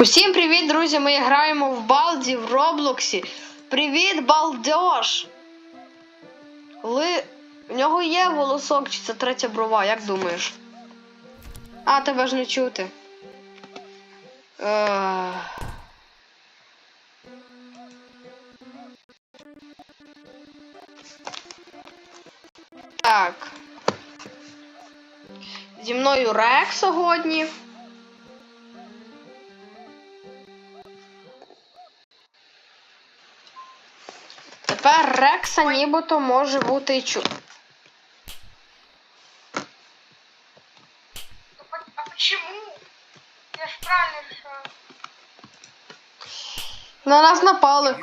Усім привіт, друзі! Ми граємо в Балді в Роблоксі. Привіт, балдеж! Коли в нього є волосок, чи це третя брова, як думаєш? А, тебе ж не чути. Е... Так. Зі мною Рек сьогодні. Тепер Рекса нібито може бути і чу. Ну, А почему? Я ж правильно решаю. На нас напали.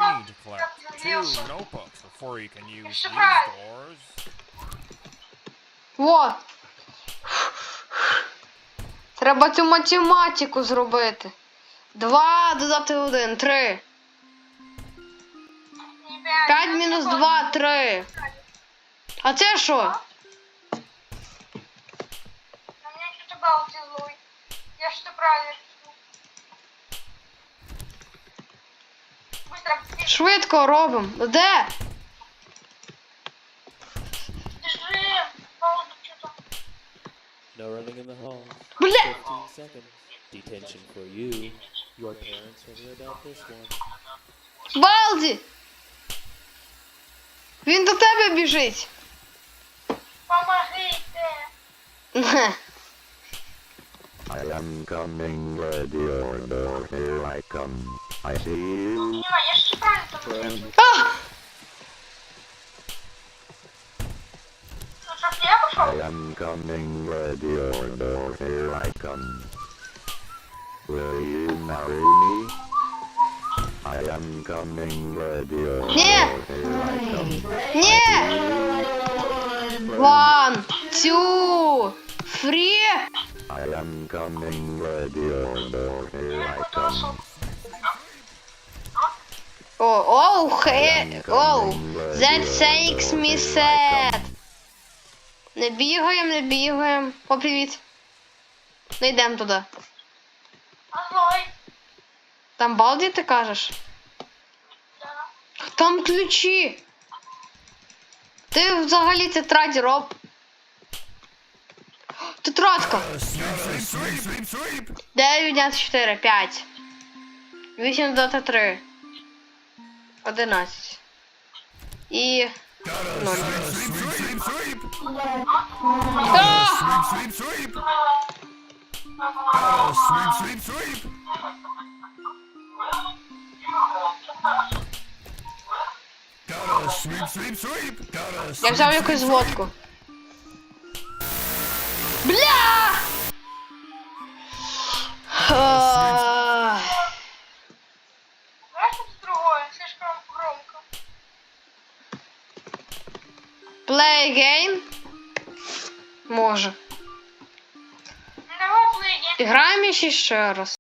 Во. Треба цю математику зробити. Два додати один, три. Не пять. П'ять мінус два, три. А це що? На меня что-то балти злой. Я что правильно решу. Быстро, бежи, Швидко робимо. Де? бежи. Балди что-то. No running in the halls. Бля! 15 seconds. Detention for you. Your parents will hear about this one. Балді! Він до тебе біжить. Помогите. I am coming, ready or door, here I come. I see you, Понимаю, я же правильно там. friend. А! Ну что, я I пошел? am coming, ready or door, here I come. Will you marry me? Am coming, door, here Ні! One, two, three. I am coming, door, here I come. О, оу, хе, оу, that takes me sad. Не бігаємо, не бігаємо. О, привіт. Не йдемо туди. Там балді ти кажеш? Там ключі. Ти взагалі тетраді роб. Тетрадка. 9 відняти 4, 5. 8 додати 3. 11. І. 0. А! Я взяв якусь водку. Бля! А, слишком громко. Play again? Може. Давай плей Граємо ще ще раз.